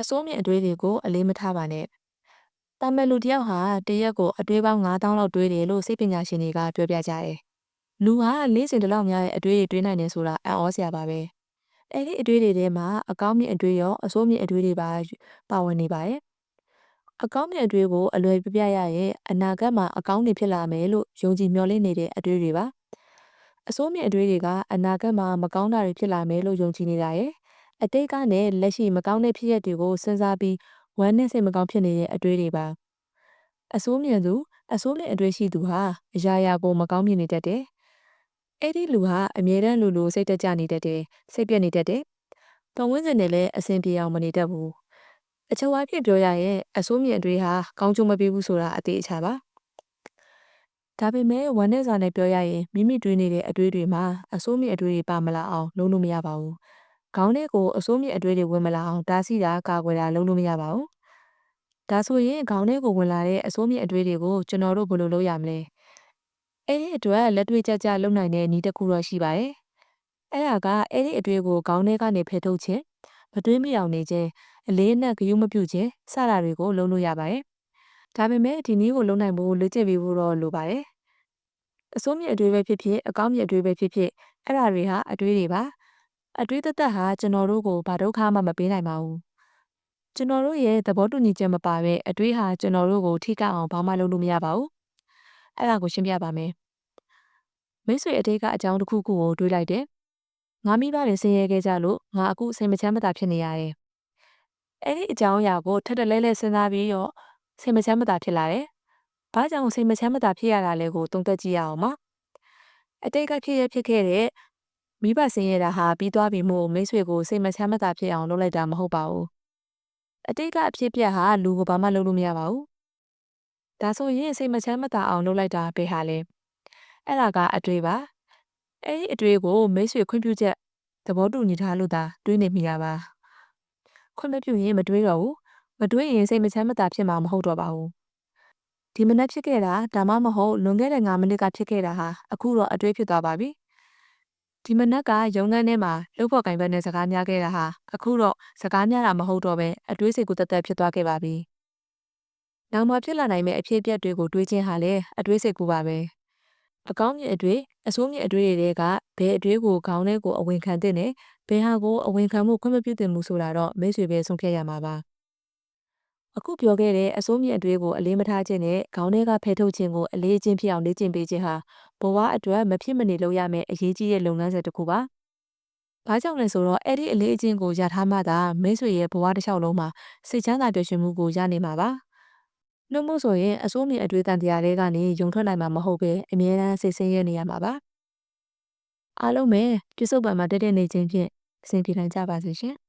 အစိုးမြင့်အတွေးတွေကိုအလေးမထားပါနဲ့။တာမန်လူတစ်ယောက်ဟာတရက်ကိုအတွေးပေါင်း9000လောက်တွေးတယ်လို့စိတ်ပညာရှင်တွေကပြောပြကြတယ်။လူဟာလေးစင်တစ်လောက်များရဲ့အတွေးတွေတွေးနိုင်တယ်ဆိုတာအံ့ဩစရာပါပဲ။အဲ့ဒီအတွေးတွေထဲမှာအကောင်းမြင့်အတွေးရောအဆိုးမြင့်အတွေးတွေပါပါဝင်နေပါရဲ့။အကောင်းမြင့်အတွေးကိုအလွယ်ပြပြရရင်အနာဂတ်မှာအကောင်းတွေဖြစ်လာမယ်လို့ယုံကြည်မျှော်လင့်နေတဲ့အတွေးတွေပါ။အစိုးမြင့်အတွေးတွေကအနာဂတ်မှာမကောင်းတာတွေဖြစ်လာမယ်လို့ယုံကြည်နေတာရဲ့ အတိတ်ကနဲ့လက်ရှိမကောင်းတဲ့ဖြစ်ရပ်တွေကိုစဉ်းစားပြီးဝမ်းနဲ့စိတ်မကောင်းဖြစ်နေတဲ့အတွေးတွေပါအစိုးမြင့်သူအစိုးနဲ့အတွေးရှိသူဟာအရာရာကိုမကောင်းမြင်နေတတ်တယ်အဲ့ဒီလူဟာအမြဲတမ်းလူလူစိတ်တက်ကြနေတတ်တယ်စိတ်ပြက်နေတတ်တယ်ပတ်ဝန်းကျင်နဲ့လည်းအဆင်ပြေအောင်မနေတတ်ဘူးအချုပ်အဖြစ်ပြောရရင်အစိုးမြင့်အတွေးဟာကောင်းကျိုးမပေးဘူးဆိုတာအသေးအချာပါဒါပေမဲ့ဝမ်းနဲ့စာနဲ့ပြောရရင်မိမိတွေးနေတဲ့အတွေးတွေမှာအစိုးမြင့်အတွေးတွေပါမလာအောင်လုံးလို့မရပါဘူး ခေါင်းထဲကိုအစိုးမြင့်အတွေးတွေဝင်မလာအောင်တားဆီးတာကာကွယ်တာလုံးလို့မရပါဘူးဒါဆိုရင်ခေါင်းထဲကိုဝင်လာတဲ့အစိုးမြင့်အတွေးတွေကိုကျွန်တော်တို့ဘယ်လိုလုပ်ရမလဲအဲ့ဒီအတွက်လက်တွေ့ကြကြလုပ်နိုင်တဲ့နည်းတစ်ခုတော့ရှိပါတယ်အဲ့ဒါကအဲ့ဒီအတွေးကိုခေါင်းထဲကနေဖယ်ထုတ်ခြင်းမတွေးမိအောင်နေခြင်းအလေးအနက်ဂရုမပြုခြင်းစတာတွေကိုလုပ်လို့ရပါတယ်ဒါပေမဲ့ဒီနည်းကိုလုပ်နိုင်ဖို့လေ့ကျင့်ပြီးဖို့တော့လိုပါတယ်အစိုးမြင့်အတွေးပဲဖြစ်ဖြစ်အကောင်းမြင့်အတွေးပဲဖြစ်ဖြစ်အဲ့ဒါတွေဟာအတွေးတွေပါ အတွေးသက်သက်ဟာကျွန်တော်တို့ကိုဘာဒုက္ခမှမပေးနိုင်ပါဘူးကျွန်တော်တို့ရဲ့သဘောတူညီချက်မပါပဲအတွေးဟာကျွန်တော်တို့ကိုထိခိုက်အောင်ဘာမှလုပ်လို့မရပါဘူးအဲ့ဒါကိုရှင်းပြပါမယ်မိတ်ဆွေအတိတ်ကအကြောင်းတစ်ခုခုကိုတွေးလိုက်တယ်ငါမိဘတွေဆင်းရဲခဲ့ကြလို့ငါအခုစိတ်မချမ်းမသာဖြစ်နေရတယ်အဲ့ဒီအကြောင်းအရာကိုထပ်တလဲလဲစဉ်းစားပြီးတော့စိတ်မချမ်းမသာဖြစ်လာတယ်ဘာကြောင့်စိတ်မချမ်းမသာဖြစ်ရတာလဲကိုသုံးသပ်ကြည့်ရအောင်ပါအတိတ်ကဖြစ်ရဖြစ်ခဲ့တဲ့ မိဘဆင်းရဲတာဟာပြီးသွားပြီမို့မိတ်ဆွေကိုစိတ်မချမ်းမသာဖြစ်အောင်လုပ်လိုက်တာမဟုတ်ပါဘူးအတိတ်ကအဖြစ်ပြက်ဟာလူကိုဘာမှလုပ်လို့မရပါဘူးဒါဆိုရင်စိတ်မချမ်းမသာအောင်လုပ်လိုက်တာပဲဟာလဲအဲ့ဒါကအတွေ့ပါအဲ့ဒီအတွေ့ကိုမိတ်ဆွေခွင့်ပြုချက်သဘောတူညီထားလို့သာတွေးနေမိတာပါခွင့်မပြုရင်မတွေးတော့ဘူးမတွေးရင်စိတ်မချမ်းမသာဖြစ်မှာမဟုတ်တော့ပါဘူးဒီမနက်ဖြစ်ခဲ့တာဒါမှမဟုတ်လွန်ခဲ့တဲ့9မိနစ်ကဖြစ်ခဲ့တာဟာအခုတော့အတွေးဖြစ်သွားပါပြီ ဒီမနက်ကရုံးခန်းထဲမှာလှုပ်ဖို့ကင်ဘက်နဲ့စကားများခဲ့တာဟာအခုတော့စကားများတာမဟုတ်တော့ပဲအတွေးစိတ်ကိုတက်တက်ဖြစ်သွားခဲ့ပါပြီ။နောက်မှဖြစ်လာနိုင်မယ့်အဖြစ်အပျက်တွေကိုတွေးခြင်းဟာလည်းအတွေးစိတ်ကိုပါပဲ။အကောင်းမြင်အတွေးအဆိုးမြင်အတွေးတွေကဘယ်အတွေးကိုခေါင်းထဲကိုအဝင်ခံတဲ့နဲ့ဘယ်ဟာကိုအဝင်ခံမှုခွင့်မပြုသင့်ဘူးဆိုတာတော့မိတ်ဆွေပဲဆုံးဖြတ်ရမှာပါ။ အခုပြောခဲ့တဲ့အစိုးမြင့်အတွေးကိုအလေးမထားခြင်းနဲ့ခေါင်းထဲကဖယ်ထုတ်ခြင်းကိုအလေးချင်းဖြစ်အောင်လေ့ကျင့်ပေးခြင်းဟာဘဝအတွက်မဖြစ်မနေလုပ်ရမယ့်အရေးကြီးတဲ့လုပ်ငန်းစဉ်တစ်ခုပါ။ဘာကြောင့်လဲဆိုတော့အဲ့ဒီအလေးအကျင့်ကိုရထားမှသာမိတ်ဆွေရဲ့ဘဝတစ်လျှောက်လုံးမှာစိတ်ချမ်းသာပျော်ရွှင်မှုကိုရနိုင်မှာပါ။နှုတ်မို့ဆိုရင်အစိုးမြင့်အတွေးတန်တရားတွေကနေယုံထွက်နိုင်မှာမဟုတ်ပဲအမြဲတမ်းစိတ်ဆင်းရဲနေရမှာပါ။အားလုံးပဲပြစ္ဆုတ်ပံမှာတက်တဲ့နေခြင်းဖြင့်အစဉ်ပြေနိုင်ကြပါစေရှင်။